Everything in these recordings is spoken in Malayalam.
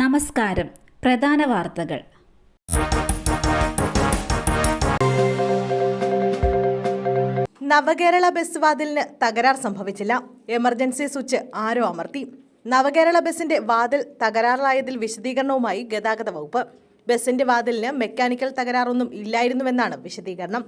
നമസ്കാരം. പ്രധാന വാർത്തകൾ. നവകേരള ബസ് വാതിലിന് തകരാർ സംഭവിച്ചില്ല. എമർജൻസി സ്വിച്ച് ആരോ അമർത്തി. നവകേരള ബസിന്റെ വാതിൽ തകരാറിലായതിൽ വിശദീകരണവുമായി ഗതാഗത വകുപ്പ്. ബസിന്റെ വാതിലിന് മെക്കാനിക്കൽ തകരാറൊന്നും ഇല്ലായിരുന്നുവെന്നാണ് വിശദീകരണം.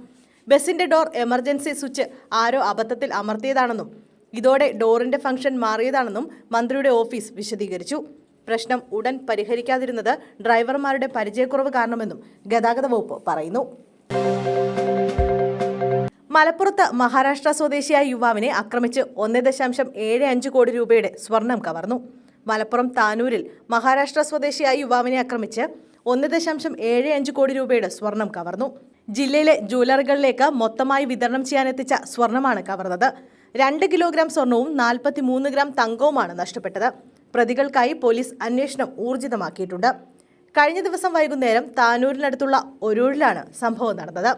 ബസിന്റെ ഡോർ എമർജൻസി സ്വിച്ച് ആരോ അബദ്ധത്തിൽ അമർത്തിയതാണെന്നും ഇതോടെ ഡോറിന്റെ ഫംഗ്ഷൻ മാറിയതാണെന്നും മന്ത്രിയുടെ ഓഫീസ് വിശദീകരിച്ചു. പ്രശ്നം ഉടൻ പരിഹരിക്കാതിരുന്നത് ഡ്രൈവർമാരുടെ പരിചയക്കുറവ് കാരണമെന്നും ഗതാഗത വകുപ്പ് പറയുന്നു. മലപ്പുറത്ത് മഹാരാഷ്ട്ര സ്വദേശിയായ യുവാവിനെ ആക്രമിച്ച് ഒന്ന് ദശാംശം ഏഴ് അഞ്ച് കോടി രൂപയുടെ സ്വർണം കവർന്നു. മലപ്പുറം താനൂരിൽ മഹാരാഷ്ട്ര സ്വദേശിയായ യുവാവിനെ ആക്രമിച്ച് ഒന്ന് ദശാംശം ഏഴ് അഞ്ച് കോടി രൂപയുടെ സ്വർണം കവർന്നു. ജില്ലയിലെ ജ്വല്ലറികളിലേക്ക് മൊത്തമായി വിതരണം ചെയ്യാനെത്തിച്ച സ്വർണമാണ് കവർന്നത്. രണ്ട് കിലോഗ്രാം സ്വർണവും നാൽപ്പത്തി മൂന്ന് ഗ്രാം തങ്കവുമാണ് നഷ്ടപ്പെട്ടത്. പ്രതികൾക്കായി പോലീസ് അന്വേഷണം ഊർജിതമാക്കിയിട്ടുണ്ട്. കഴിഞ്ഞ ദിവസം വൈകുന്നേരം താനൂരിനടുത്തുള്ള ഒരൂരിലാണ് സംഭവം നടന്നത്.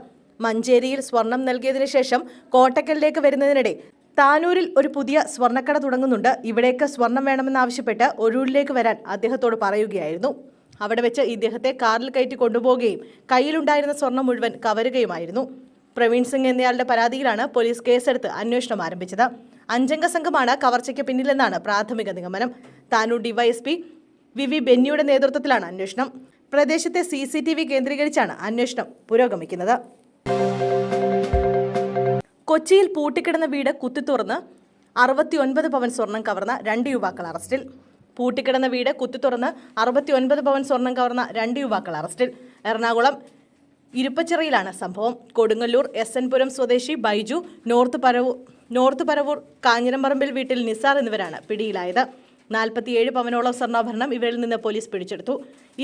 മഞ്ചേരിയിൽ സ്വർണം നൽകിയതിനു ശേഷം കോട്ടക്കലിലേക്ക് വരുന്നതിനിടെ താനൂരിൽ ഒരു പുതിയ സ്വർണക്കട തുടങ്ങുന്നുണ്ട്. ഇവിടേക്ക് സ്വർണം വേണമെന്നാവശ്യപ്പെട്ട് ഒരൂരിലേക്ക് വരാൻ അദ്ദേഹത്തോട് പറയുകയായിരുന്നു. അവിടെ വെച്ച് ഇദ്ദേഹത്തെ കാറിൽ കയറ്റി കൊണ്ടുപോവുകയും കയ്യിലുണ്ടായിരുന്ന സ്വർണം മുഴുവൻ കവരുകയുമായിരുന്നു. പ്രവീൺ സിംഗ് എന്നയാളുടെ പരാതിയിലാണ് പോലീസ് കേസെടുത്ത് അന്വേഷണം ആരംഭിച്ചത്. അഞ്ചംഗ സംഘമാണ് കവർച്ചയ്ക്ക് പിന്നിലെന്നാണ് പ്രാഥമിക നിഗമനം. താനൂർ ഡിവൈഎസ്പി വി വി ബെന്നിയുടെ നേതൃത്വത്തിലാണ് അന്വേഷണം. പ്രദേശത്തെ സി സി ടി വി കേന്ദ്രീകരിച്ചാണ് അന്വേഷണം പുരോഗമിക്കുന്നത്. കൊച്ചിയിൽ പൂട്ടിക്കിടന്ന വീട് കുത്തിത്തുറന്ന് അറുപത്തിയൊൻപത് പവൻ സ്വർണം കവർന്ന രണ്ട് യുവാക്കൾ അറസ്റ്റിൽ. പൂട്ടിക്കിടന്ന വീട് കുത്തിത്തുറന്ന് അറുപത്തിയൊൻപത് പവൻ സ്വർണം കവർന്ന രണ്ട് യുവാക്കൾ അറസ്റ്റിൽ. എറണാകുളം ഇരുപ്പച്ചിറയിലാണ് സംഭവം. കൊടുങ്ങല്ലൂർ എസ് എൻ പുരം സ്വദേശി ബൈജു നോർത്ത് പരവൂർ നോർത്ത് പരവൂർ കാഞ്ഞിരമ്പറമ്പിൽ വീട്ടിൽ നിസാർ എന്നിവരാണ് പിടിയിലായത്. നാൽപ്പത്തിയേഴ് പവനോളം സ്വർണാഭരണം ഇവരിൽ നിന്ന് പോലീസ് പിടിച്ചെടുത്തു.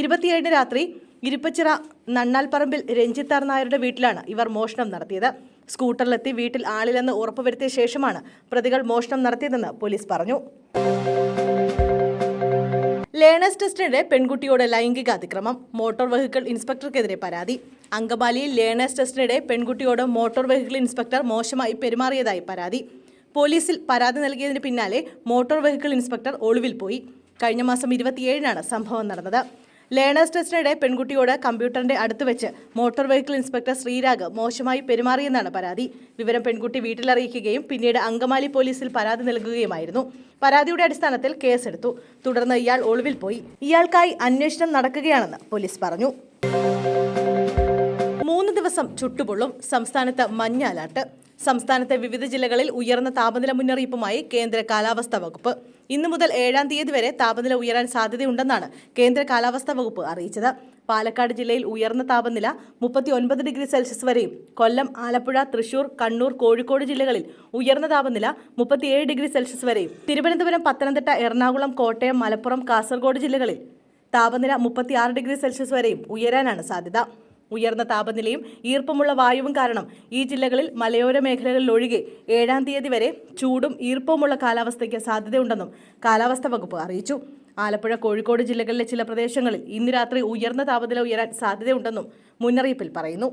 ഇരുപത്തിയേഴിന് രാത്രി ഇരുപ്പച്ചിറ നണ്ണാൽപ്പറമ്പിൽ രഞ്ജിത്താർ നായരുടെ വീട്ടിലാണ് ഇവർ മോഷണം നടത്തിയത്. സ്കൂട്ടറിലെത്തി വീട്ടിൽ ആളില്ലെന്ന് ഉറപ്പുവരുത്തിയ ശേഷമാണ് പ്രതികൾ മോഷണം നടത്തിയതെന്ന് പോലീസ് പറഞ്ഞു. ലേണേഴ്സ് ടെസ്റ്റിനിടെ പെൺകുട്ടിയോട് ലൈംഗിക അതിക്രമം മോട്ടോർ വെഹിക്കിൾ ഇൻസ്പെക്ടർക്കെതിരെ പരാതി. അങ്കമാലിയിൽ ലേണേഴ്സ് ടെസ്റ്റിനിടെ പെൺകുട്ടിയോട് മോട്ടോർ വെഹിക്കിൾ ഇൻസ്പെക്ടർ മോശമായി പെരുമാറിയതായി പരാതി. പോലീസിൽ പരാതി നൽകിയതിന് പിന്നാലെ മോട്ടോർ വെഹിക്കിൾ ഇൻസ്പെക്ടർ ഒളിവിൽ പോയി. കഴിഞ്ഞ മാസം ഇരുപത്തിയേഴിനാണ് സംഭവം നടന്നത്. ലേണേഴ്സ് ടെസ്റ്റിനിടെ പെൺകുട്ടിയോട് കമ്പ്യൂട്ടറിന്റെ അടുത്ത് വെച്ച് മോട്ടോർ വെഹിക്കിൾ ഇൻസ്പെക്ടർ ശ്രീരാഗ് മോശമായി പെരുമാറിയെന്നാണ് പരാതി. വിവരം പെൺകുട്ടി വീട്ടിലറിയിക്കുകയും പിന്നീട് അങ്കമാലി പോലീസിൽ പരാതി നൽകുകയുമായിരുന്നു. പരാതിയുടെ അടിസ്ഥാനത്തിൽ കേസെടുത്തു. തുടർന്ന് ഇയാൾ ഒളിവിൽ പോയി. ഇയാൾക്കായി അന്വേഷണം നടക്കുകയാണെന്ന് പോലീസ് പറഞ്ഞു. മൂന്ന് ദിവസം ചുട്ടുപൊള്ളും. സംസ്ഥാനത്ത് മഞ്ഞ അലർട്ട്. സംസ്ഥാനത്തെ വിവിധ ജില്ലകളിൽ ഉയർന്ന താപനില മുന്നറിയിപ്പുമായി കേന്ദ്ര കാലാവസ്ഥാ വകുപ്പ്. ഇന്നു മുതൽ ഏഴാം തീയതി വരെ താപനില ഉയരാൻ സാധ്യതയുണ്ടെന്നാണ് കേന്ദ്ര കാലാവസ്ഥാ വകുപ്പ് അറിയിച്ചത്. പാലക്കാട് ജില്ലയിൽ ഉയർന്ന താപനില മുപ്പത്തി ഒൻപത് ഡിഗ്രി സെൽഷ്യസ് വരെയും കൊല്ലം ആലപ്പുഴ തൃശൂർ കണ്ണൂർ കോഴിക്കോട് ജില്ലകളിൽ ഉയർന്ന താപനില മുപ്പത്തിയേഴ് ഡിഗ്രി സെൽഷ്യസ് വരെയും തിരുവനന്തപുരം പത്തനംതിട്ട എറണാകുളം കോട്ടയം മലപ്പുറം കാസർഗോഡ് ജില്ലകളിൽ താപനില മുപ്പത്തിയാറ് ഡിഗ്രി സെൽഷ്യസ് വരെയും ഉയരാനാണ് സാധ്യത. ഉയർന്ന താപനിലയും ഈർപ്പമുള്ള വായുവും കാരണം ഈ ജില്ലകളിൽ മലയോര മേഖലകളിൽ ഒഴികെ ഏഴാം തീയതി വരെ ചൂടും ഈർപ്പവുമുള്ള കാലാവസ്ഥയ്ക്ക് സാധ്യതയുണ്ടെന്നും കാലാവസ്ഥാ വകുപ്പ് അറിയിച്ചു. ആലപ്പുഴ കോഴിക്കോട് ജില്ലകളിലെ ചില പ്രദേശങ്ങളിൽ ഇന്ന് രാത്രി ഉയർന്ന താപനില ഉയരാൻ സാധ്യതയുണ്ടെന്നും മുന്നറിയിപ്പിൽ പറയുന്നു.